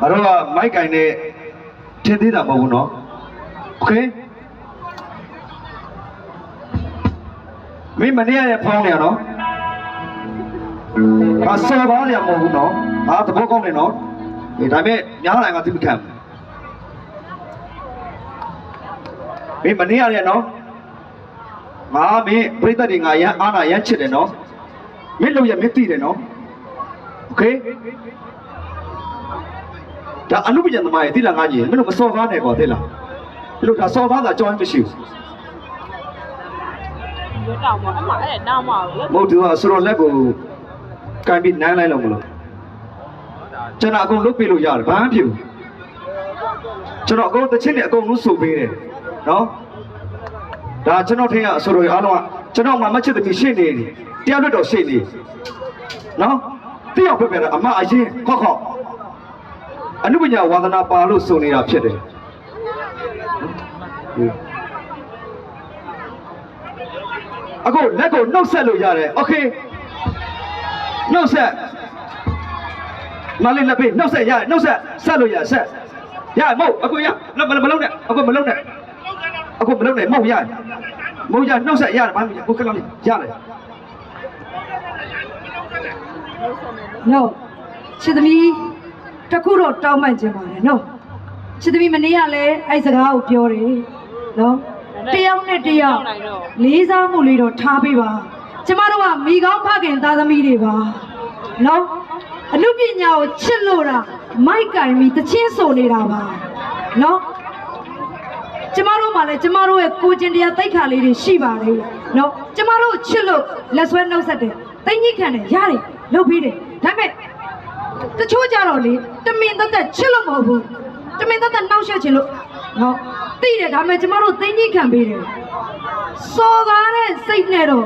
မိုက်ကင်နဲ့ထင်သေးတာမဟုတ်ဘူးနော်โอเคမင်းမနေ့ရက်ဖောင်းနေရနော်ဟာဆောပါရမဟုတ်ဘူးနော်ဟာသဘောကောင်းနေနော်ဒီဒါပေမဲ့ညားလိုက်ငါသိမခံဘူးမင်းမနေ့ရက်နော်ငါမင်းပြိတ္တတွေငါရမ်းအားနာရမ်းချစ်တယ်နော်မင်းလို့ရမင်းသိတယ်နော်โอเค ဒါအနုပညာသမားရဲ့တိလာငါကြီးမင်းတို့မစော်ကားနဲ့ကွာတိလာဒီလိုဒါစော်ကားတာကြောင်းမရှိဘူးရွတောင်မှာအမအဲ့ဒါနောက်မှာလို့မဟုတ်သူကဆိုတော့လက်ကိုကန်ပြီးနမ်းလိုက်လို့မလို့ကျွန်တော်အကုန်လုတ်ပြလို့ရတယ်ဘာမှမဖြစ်ဘူးကျွန်တော်အကုန်တစ်ချင်းနဲ့အကုန်လုံးစုပ်ပေးတယ်နော်ဒါကျွန်တော်ထင်ရအဆိုတော်အားလုံးကကျွန်တော်မှမချစ်သမီးရှင်းနေတယ်တရားလွတ်တော်ရှင်းနေနော်တယောက်ပဲပဲအမအရင်ခောက်ခောက် အနုပညာဝါသနာပါလို့ဆိုနေတာဖြစ်တယ် အခုလက်ကိုနှုတ်ဆက်လို့ရတယ်โอเคနှုတ်ဆက်မလေးလက်ပေးနှုတ်ဆက်ရတယ်နှုတ်ဆက်ဆက်လို့ရဆက်ရမဟုတ်အခုရမမလုံးနဲ့အခုမလုံးနဲ့အခုမလုံးနဲ့မဟုတ်ရမဟုတ်ရနှုတ်ဆက်ရတယ်ဘာမှမရအခုကလောင်းရတယ် နော်ချစ်သမီး တစ်ခုတော့တောင်းပန်ခြင်းပါတယ်နော်ချစ်သမီးမနေ့ကလည်းအဲ့စကားကိုပြောတယ်နော်တယောက်နဲ့တယောက်လေးစားမှုလေးတော့ထားပေးပါကျမတို့ကမိကောင်းဖခင်သားသမီးတွေပါနော်အမှုပညာကိုချစ်လို့တာမိုက်ကင်ပြီးတချင်းဆိုနေတာပါနော်ကျမတို့မှလည်းကျမတို့ရဲ့ကိုကျင်တရားတိတ်ခါလေးတွေရှိပါတယ်နော်ကျမတို့ချစ်လို့လက်ဆွဲနှုတ်ဆက်တယ်တိတ်ညစ်ခံတယ်ရတယ်လုပ်ပြီးတယ်ဒါပေမဲ့ တချို့ကြတော့လေတမင်သက်သက်ချစ်လို့မဟုတ်ဘူးတမင်သက်သက်နှောက်ယှက်ချင်လို့နော်သိတယ်ဒါပေမဲ့ကျမတို့တိတ်ညစ်ခံပေးတယ်စော်ကားတဲ့စိတ်နဲ့တော့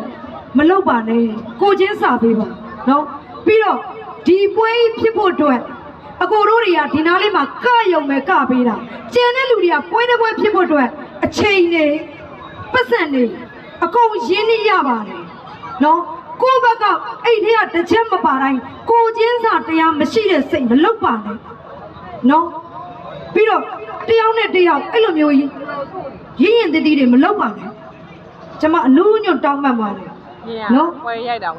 မလုပ်ပါနဲ့ကိုချင်းစာပေးပါနော်ပြီးတော့ဒီပွဲကြီးဖြစ်ဖို့အတွက်အကိုတို့တွေကဒီနားလေးမှာကယုံမဲ့ကပေးတာကျန်တဲ့လူတွေကပွဲတစ်ပွဲဖြစ်ဖို့အတွက်အချိန်နေပတ်စံနေအကုန်ရင်းနှီးရပါတယ်နော် ကိုယ့်ဘက်ကအဲ့ဒီကတစ်ချက်မပါတိုင်းကိုချင်းစာတရားမရှိတဲ့စိတ်မလုတ်ပါနဲ့နော်ပြီးတော့တယောက်နဲ့တယောက်အဲ့လိုမျိုးကြီးရင်းရင်တည်တည်တွေမလုတ်ပါနဲ့ကျမအနူးညွတ်တောင်းမှတ်ပါတယ်နော်ဝယ်ရိုက်တာ